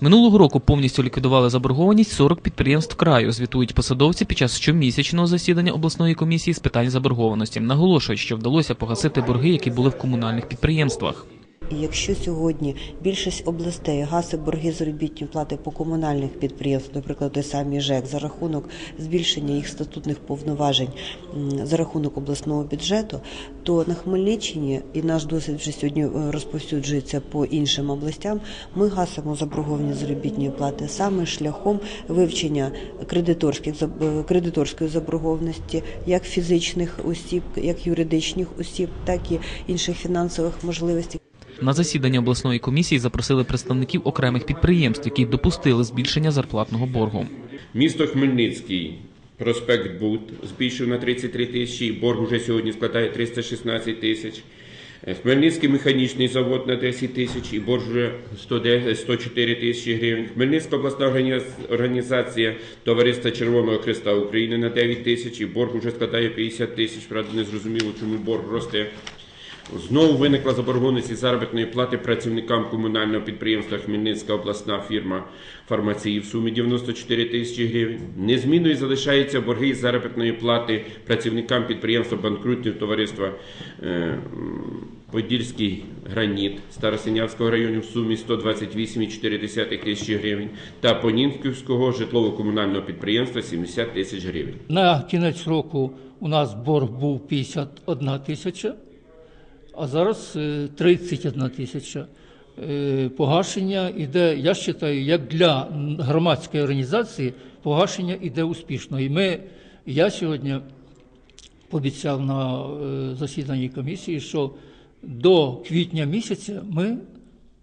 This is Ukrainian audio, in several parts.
Минулого року повністю ліквідували заборгованість 40 підприємств краю, звітують посадовці під час щомісячного засідання обласної комісії з питань заборгованості. Наголошують, що вдалося погасити борги, які були в комунальних підприємствах. Якщо сьогодні більшість областей гасить борги заробітні плати по комунальних підприємствах, наприклад, той самий ЖЕК, за рахунок збільшення їх статутних повноважень за рахунок обласного бюджету, то на Хмельниччині і наш досвід вже сьогодні е, розповсюджується по іншим областям. Ми гасимо заборговані заробітні плати саме шляхом вивчення кредиторських е, кредиторської заборгованості як фізичних осіб, як юридичних осіб, так і інших фінансових можливостей. На засідання обласної комісії запросили представників окремих підприємств, які допустили збільшення зарплатного боргу. Місто Хмельницький, проспект Бут збільшив на 33 тисячі, борг уже сьогодні складає 316 тисяч. Хмельницький механічний завод на 10 тисяч і борг вже 104 тисячі гривень. Хмельницька обласна органі- організація Товариства Червоного Христа України на 9 тисяч і борг вже складає 50 тисяч. Правда, не зрозуміло, чому борг росте. Знову виникла заборгованість із заробітної плати працівникам комунального підприємства Хмельницька обласна фірма фармації в сумі 94 тисячі гривень. Незмінною залишаються борги із заробітної плати працівникам підприємства банкрутів товариства е, Подільський граніт Старосинявського району в сумі 128,4 тисячі гривень та Понінківського житлово-комунального підприємства 70 тисяч гривень. На кінець року у нас борг був 51 тисяча, а зараз е, 31 тисяча. Е, Погашення іде, я вважаю, як для громадської організації, погашення іде успішно. І ми, я сьогодні пообіцяв на е, засіданні комісії, що до квітня місяця ми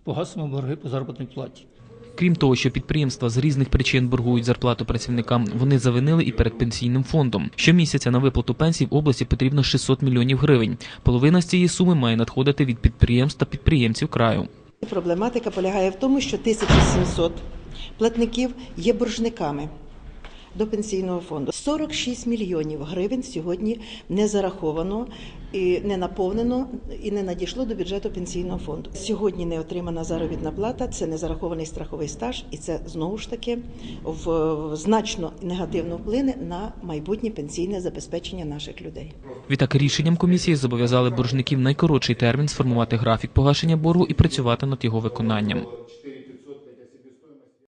погасимо борги по заробітній платі. Крім того, що підприємства з різних причин боргують зарплату працівникам, вони завинили і перед пенсійним фондом. Щомісяця на виплату пенсій в області потрібно 600 мільйонів гривень. Половина з цієї суми має надходити від підприємств та підприємців краю. Проблематика полягає в тому, що 1700 платників є боржниками до пенсійного фонду. 46 мільйонів гривень сьогодні не зараховано і не наповнено і не надійшло до бюджету пенсійного фонду. Сьогодні не отримана заробітна плата, це не зарахований страховий стаж, і це знову ж таки в, значно негативно вплине на майбутнє пенсійне забезпечення наших людей. Відтак рішенням комісії зобов'язали боржників найкоротший термін сформувати графік погашення боргу і працювати над його виконанням.